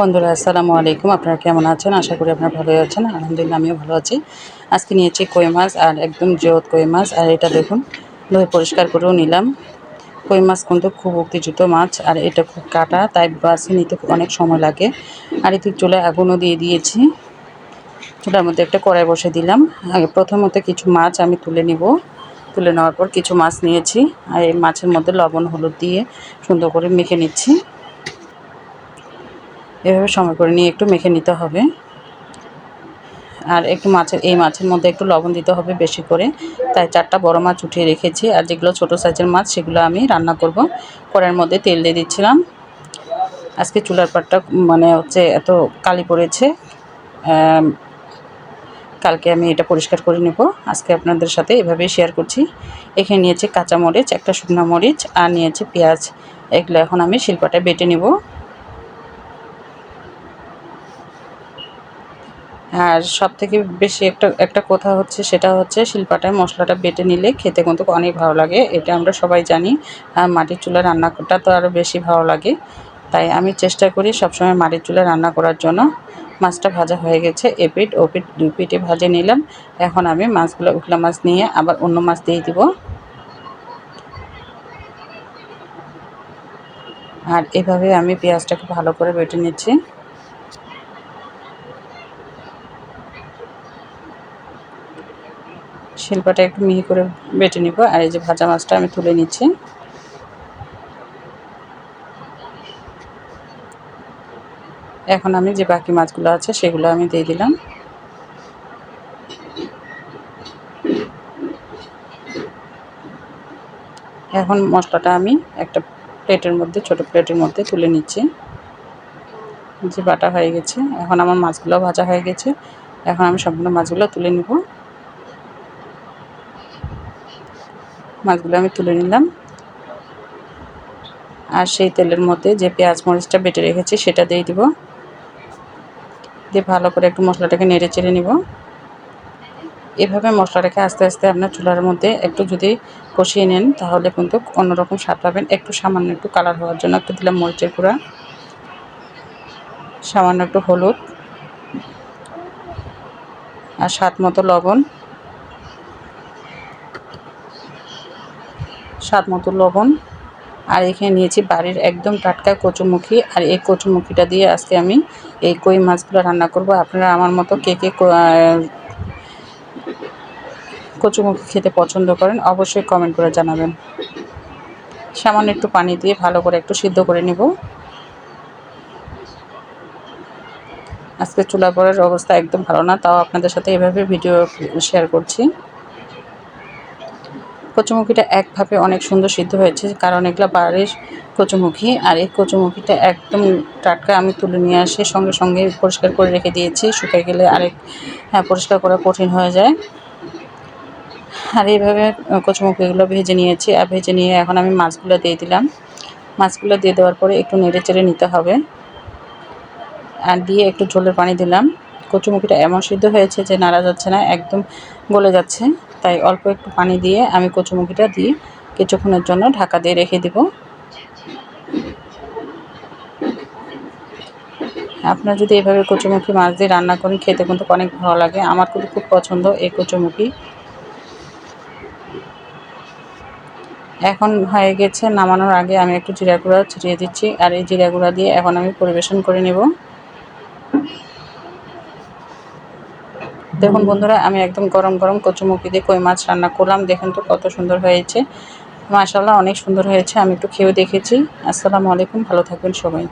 বন্ধুরা, আসসালামু আলাইকুম। আপনারা কেমন আছেন? আশা করি আপনারা ভালোই আছেন। আলহামদুলিল্লাহ, আমিও ভালো আছি। আজকে নিয়েছি কই মাছ আর একদম জেওত কই মাছ। আর এটা দেখুন ধুয়ে পরিষ্কার করেও নিলাম। কই মাছ কিন্তু খুব উত্তেজিত মাছ, আর এটা খুব কাটা, তাই বাসে নিতে অনেক সময় লাগে। আর এতে চুলায় আগুনও দিয়ে দিয়েছি। চুলার মধ্যে একটা কড়াই বসে দিলাম। আগে প্রথমত কিছু মাছ আমি তুলে নিব। তুলে নেওয়ার পর কিছু মাছ নিয়েছি। আর এই মাছের মধ্যে লবণ, হলুদ দিয়ে সুন্দর করে মেখে নিচ্ছি। এভাবে সময় করে নিয়ে একটু মেখে নিতে হবে। আর একটু মাছের, এই মাছের মধ্যে একটু লবণ দিতে হবে বেশি করে। তাই চারটা বড় মাছ উঠিয়ে রেখেছি। আর যেগুলো ছোট সাইজের মাছ, সেগুলো আমি রান্না করব। কড়াইয়ের মধ্যে তেল দিয়ে দিচ্ছিলাম। আজকে চুলার পাটটা মানে হচ্ছে এত কালি পড়েছে। কালকে আমি এটা পরিষ্কার করে নেব। আজকে আপনাদের সাথে এভাবেই শেয়ার করছি। এখানে নিয়েছি কাঁচা মরিচ একটা শুকনো মরিচ, আর নিয়েছি পেঁয়াজ। এগুলো এখন আমি শিল্পাটায় বেটে নেব। আর সব থেকে বেশি একটা একটা কথা হচ্ছে সেটা হচ্ছে শিলপাটায় মশলাটা বেটে নিলে খেতে কিন্তু অনেক ভালো লাগে। এটা আমরা সবাই জানি। আর মাটির চুলা রান্নাটা তো আরও বেশি ভালো লাগে। তাই আমি চেষ্টা করি সবসময় মাটির চুলা রান্না করার জন্য। মাছটা ভাজা হয়ে গেছে এপিট ওপিট দুই পিঠে ভাজে নিলাম। এখন আমি মাছগুলো উঠলা মাছ নিয়ে আবার অন্য মাছ দিয়ে দিব। আর এভাবে আমি পেঁয়াজটাকে ভালো করে বেটে নিচ্ছি। শিল্পাটা একটু মিহি করে বেটে নিব, আর এই যে ভাজা মাছটা আমি তুলে নিচ্ছি। এখন আমি যে বাকি মাছগুলো আছে সেগুলো আমি দিয়ে দিলাম। এখন মশলাটা আমি একটা প্লেটের মধ্যে, ছোট প্লেটের মধ্যে তুলে নিচ্ছি। যে বাটা হয়ে গেছে, এখন আমার মাছগুলো ভাজা হয়ে গেছে। এখন আমি সম্পূর্ণ মাছগুলো তুলে নিব। মাছগুলো আমি তুলে নিলাম। আর সেই তেলের মধ্যে যে পেঁয়াজ মরিচটা বেটে রেখেছি সেটা দিয়ে দিব। দিয়ে ভালো করে একটু মশলাটাকে নেড়ে চেড়ে নিব। এভাবে মশলাটাকে আস্তে আস্তে আপনার চুলার মধ্যে একটু যদি কষিয়ে নেন তাহলে কিন্তু অন্যরকম স্বাদ পাবেন। একটু সামান্য একটু কালার হওয়ার জন্য একটু দিলাম মরিচের গুঁড়া। সামান্য একটু হলুদ। আর স্বাদ মতো লবণ। স্বাদ মতো লবণ। আর এখানে নিয়েছি বাড়ির একদম টাটকা কচুমুখী। আর এই কচুমুখিটা দিয়ে আজকে আমি এই কই মাছগুলো রান্না করব। আপনারা আমার মতো কে কে কচুমুখি খেতে পছন্দ করেন অবশ্যই কমেন্ট করে জানাবেন। সামান্য একটু পানি দিয়ে ভালো করে একটু সিদ্ধ করে নেব। আজকে চুলা পড়ার অবস্থা একদম ভালো না, তাও আপনাদের সাথে এভাবে ভিডিও শেয়ার করছি। কচুমুখিটা একভাবে অনেক সুন্দর সিদ্ধ হয়েছে, কারণ এগুলো বাড়ির কচুমুখী, আর এই কচুমুখিটা একদম টাটকা আমি তুলে নিয়ে আসি, সঙ্গে সঙ্গে পরিষ্কার করে রেখে দিয়েছি, শুকিয়ে গেলে আরেক হ্যাঁ পরিষ্কার করা কঠিন হয়ে যায়। আর এইভাবে কচুমুখিগুলো ভেজে নিয়েছি, আর ভেজে নিয়ে এখন আমি মাছগুলো দিয়ে দিলাম। মাছগুলো দিয়ে দেওয়ার পরে একটু নেড়ে চেড়ে নিতে হবে। আর দিয়ে একটু ঝোলের পানি দিলাম। কচুমুখিটা এমন সিদ্ধ হয়েছে যে নাড়া যাচ্ছে না, একদম গলে যাচ্ছে। তাই অল্প একটু পানি দিয়ে আমি কচুমুখিটা দিয়ে কিছুক্ষণের জন্য ঢাকা দিয়ে রেখে দিব। আপনার যদি এভাবে কচুমুখি মাছ দিয়ে রান্না করেন, খেতে কিন্তু অনেক ভালো লাগে। আমার কিন্তু খুব পছন্দ এই কচুমুখি এখন হয়ে গেছে নামানোর আগে আমি একটু জিরা গুঁড়া ছিটিয়ে দিচ্ছি। আর এই জিরা গুঁড়া দিয়ে এখন আমি পরিবেশন করে নেব। দেখুন বন্ধুরা, আমি একদম গরম গরম কচুমুখি দিয়ে কই মাছ রান্না করলাম। দেখুন তো কত সুন্দর হয়েছে। মাশাল্লাহ অনেক সুন্দর হয়েছে। আমি একটু খেয়েও দেখেছি। আসসালামু আলাইকুম। ভালো থাকবেন সবাই।